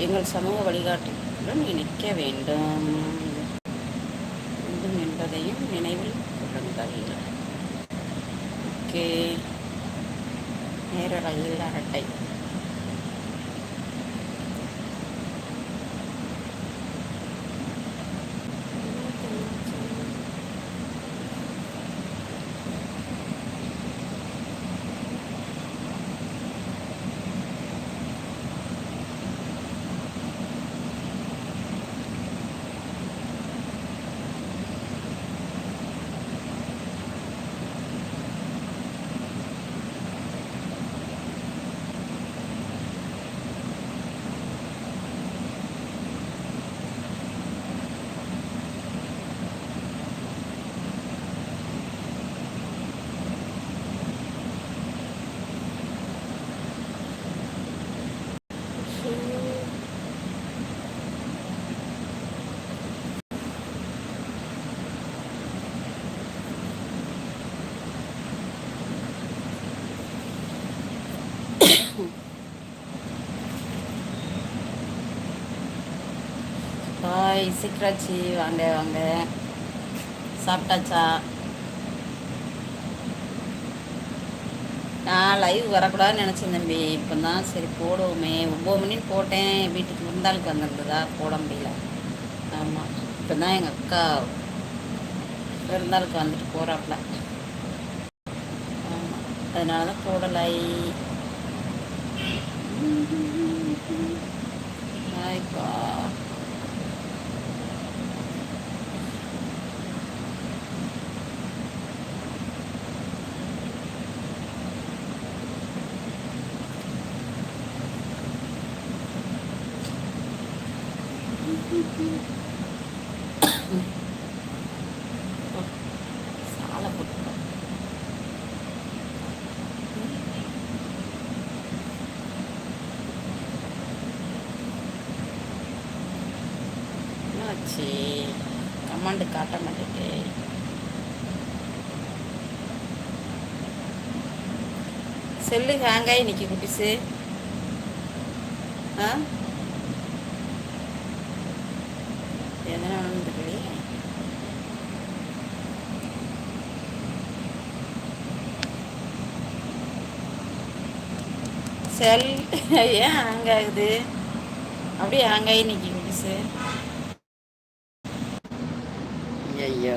எங்கள் சமூக வழிகாட்டுடன் இணைக்க வேண்டும். வேண்டும் என்பதையும் நினைவில் கொள்ளுங்கள். ஓகே. நேர ரயில் அரட்டை ஹாய் சிக்ராச்சி வாங்க வாங்க சாப்பிட்டாச்சா? நான் லைவ் வரக்கூடாதுன்னு நினச்சேன் தம்பி. இப்போ தான் சரி போடுவோமே. ஒம்பது மணின்னு போட்டேன். வீட்டுக்கு விருந்தாளுக்கு வந்திருந்ததா? போட முடியல. ஆமாம் இப்போ தான் எங்கள் அக்கா விருந்தாளுக்கு வந்துட்டு போகிறாப்புல ஆமாம் அதனால தான் போடலை ஹாய்ப்பா சாலை போட்டு என்னாச்சு? கமாண்டு காட்ட மாட்டேங்குது செல்லு ஹேங் ஆகி நிற்கி குட்டிஸு ஆ? எதனாலும் தெரியலையே செல் ஏன் ஹேங் ஆகுது? அப்படியே ஹேங் ஆகி நிற்கிங்க சார் ஐயோ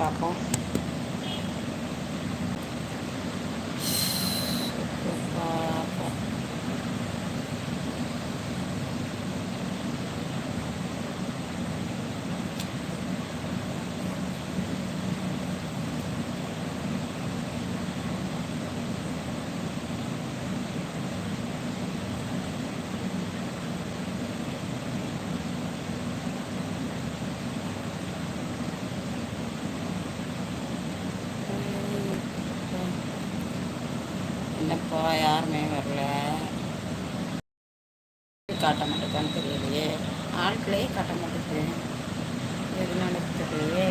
பார்ப்போம் யாருமே வரல. காட்ட மாட்டேக்கான்னு தெரியலையே. ஆட்களே காட்ட மாட்டேங்குது. எதுனால தெரியலையே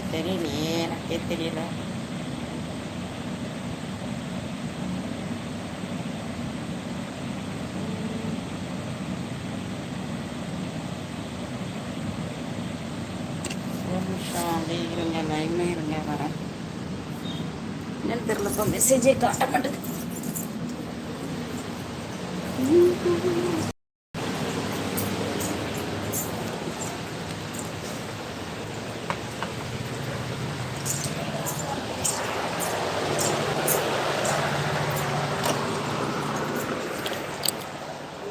மெசேஜ் தெரியலையே எனக்கே தெரியல ஒரு அப்படியே இருங்க லைன்ல இருங்க வரேன் என்னன்னு தெரியல இப்போ மெசேஜே காட்ட மாட்டேங்குது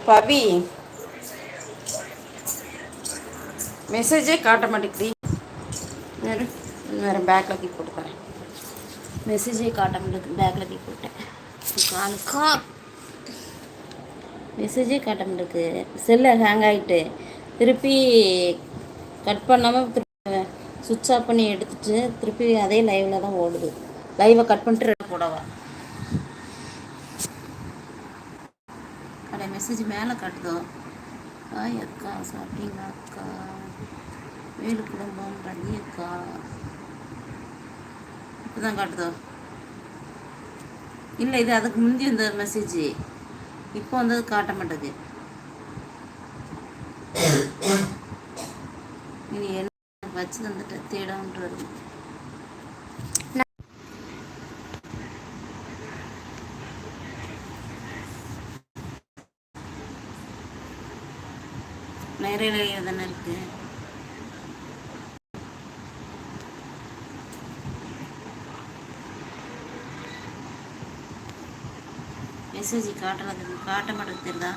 பவி. மெசேஜே காட்ட மாட்டேங்குது. வேறு வேறு பேக்கில் கீ போட்டு தரேன். மெசேஜே காட்ட மாட்டேங்குது பேக்கில் கீ போட்டேன். காலுக்கா மெசேஜே காட்ட மாட்டேங்குது. செல்லு ஹேங் ஆகிட்டு திருப்பி கட் பண்ணாமல் திருப்பி சுவிட்ச் ஆஃப் பண்ணி எடுத்துட்டு திருப்பி அதே லைவில் தான் ஓடுது. லைவை கட் பண்ணிட்டு போடவா. மெசேஜ் மேலே காட்டுதோ? ஹாய் அக்கா சாப்பிட்டீங்களா அக்கா? வேலு குடும்பம் ரவி அக்கா. இப்போதான் காட்டுதோ? இல்லை இது அதுக்கு முந்தி வந்த மெசேஜ் இப்போ வந்தது காட்ட மாட்டேது இனி என்ன வச்சு வந்துட்டு தேடான்றது நிறைய தானே இருக்கு? மெசேஜ் காட்டல காட்ட மாட்டேங்குது தெரியுதா?